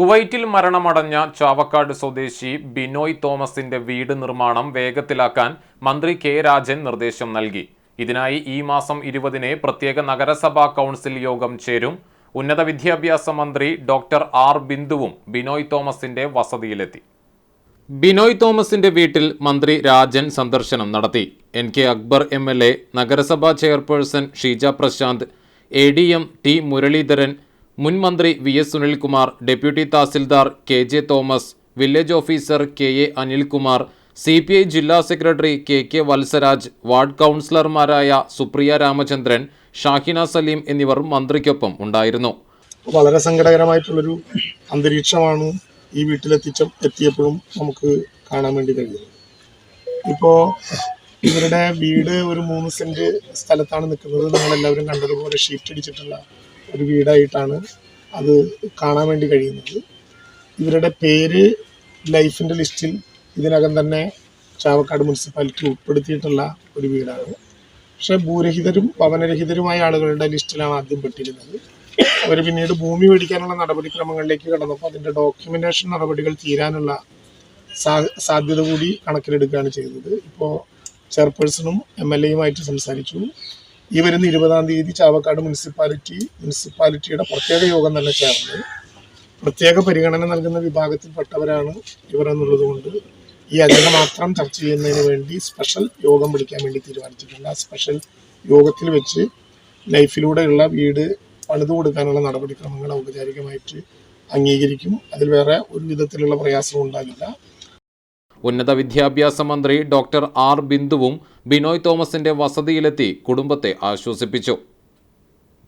കുവൈറ്റിൽ മരണമടഞ്ഞ ചാവക്കാട് സ്വദേശി ബിനോയ് തോമസിന്റെ വീട് നിർമ്മാണം വേഗത്തിലാക്കാൻ മന്ത്രി കെ രാജൻ നിർദ്ദേശം നൽകി. ഇതിനായി ഈ മാസം ഇരുപതിന് പ്രത്യേക നഗരസഭാ കൗൺസിൽ യോഗം ചേരും. ഉന്നത വിദ്യാഭ്യാസ മന്ത്രി ഡോക്ടർ ആർ. ബിന്ദുവും ബിനോയ് തോമസിന്റെ വസതിയിലെത്തി. ബിനോയ് തോമസിന്റെ വീട്ടിൽ മന്ത്രി രാജൻ സന്ദർശനം നടത്തി. N. K. Akbar M. L. A നഗരസഭാ chairperson Sheeja Prashanth A. D. M. T. Muraleedharan മുൻ മന്ത്രി V S Sunilkumar deputy tahsildar K J Thomas village officer K A Anilkumar C P I ജില്ലാ secretary K K Valsaraj ward കൗൺസിലർമാരായ സുപ്രിയ രാമചന്ദ്രൻ ഷാഹിന സലീം എന്നിവർ മന്ത്രിക്കൊപ്പം ഉണ്ടായിരുന്നു. വളരെ സങ്കടകരമായിട്ടുള്ളൊരു അന്തരീക്ഷമാണ് ഈ വീട്ടിലെത്തിച്ച എത്തിയപ്പോഴും നമുക്ക് കാണാൻ വേണ്ടി കഴിയുന്നത് ഇപ്പോൾ ഇവരുടെ വീട് ഒരു മൂന്ന് സെന്റ് സ്ഥലത്താണ് നിൽക്കുന്നത്. നിങ്ങളെല്ലാവരും കണ്ടതുപോലെ ഷീറ്റ് അടിച്ചിട്ടുള്ള ഒരു വീടായിട്ടാണ് അത് കാണാൻ വേണ്ടി കഴിയുന്നത്. ഇവരുടെ പേര് ലൈഫിന്റെ ലിസ്റ്റിൽ ഇതിനകം തന്നെ ചാവക്കാട് മുനിസിപ്പാലിറ്റി ഉൾപ്പെടുത്തിയിട്ടുള്ള ഒരു വീടാണ്. പക്ഷെ ഭൂരഹിതരും ഭവനരഹിതരുമായ ആളുകളുടെ ലിസ്റ്റിലാണ് ആദ്യം പെട്ടിരുന്നത്. അവർ പിന്നീട് ഭൂമി മേടിക്കാനുള്ള നടപടിക്രമങ്ങളിലേക്ക് കടന്നപ്പോൾ അതിന്റെ ഡോക്യുമെന്റേഷൻ നടപടികൾ തീരാനുള്ള സാധ്യത കൂടി കണക്കിലെടുക്കുകയാണ് ചെയ്തത്. ഇപ്പോൾ ചെയർപേഴ്സണും എം എൽ എയുമായിട്ട് സംസാരിച്ചു. ഈ വരുന്ന ഇരുപതാം തീയതി ചാവക്കാട് മുനിസിപ്പാലിറ്റി മുനിസിപ്പാലിറ്റിയുടെ പ്രത്യേക യോഗം തന്നെ ചേർന്ന് പ്രത്യേക പരിഗണന നൽകുന്ന വിഭാഗത്തിൽപ്പെട്ടവരാണ് ഇവർ എന്നുള്ളത് കൊണ്ട് ഈ അജണ്ട മാത്രം ചർച്ച ചെയ്യുന്നതിന് വേണ്ടി സ്പെഷ്യൽ യോഗം വിളിക്കാൻ വേണ്ടി തീരുമാനിച്ചിട്ടുണ്ട്. ആ സ്പെഷ്യൽ യോഗത്തിൽ വെച്ച് ലൈഫിലൂടെയുള്ള വീട് പണിതു കൊടുക്കാനുള്ള നടപടിക്രമങ്ങൾ ഔപചാരികമായിട്ട് അംഗീകരിക്കും. അതിൽ വേറെ ഒരു വിധത്തിലുള്ള പ്രയാസവും ഉണ്ടാകില്ല. ഉന്നത വിദ്യാഭ്യാസ മന്ത്രി ഡോക്ടർ ആർ ബിന്ദുവും ബിനോയ് തോമസിന്റെ വസതിയിലെത്തി കുടുംബത്തെ ആശ്വസിപ്പിച്ചു.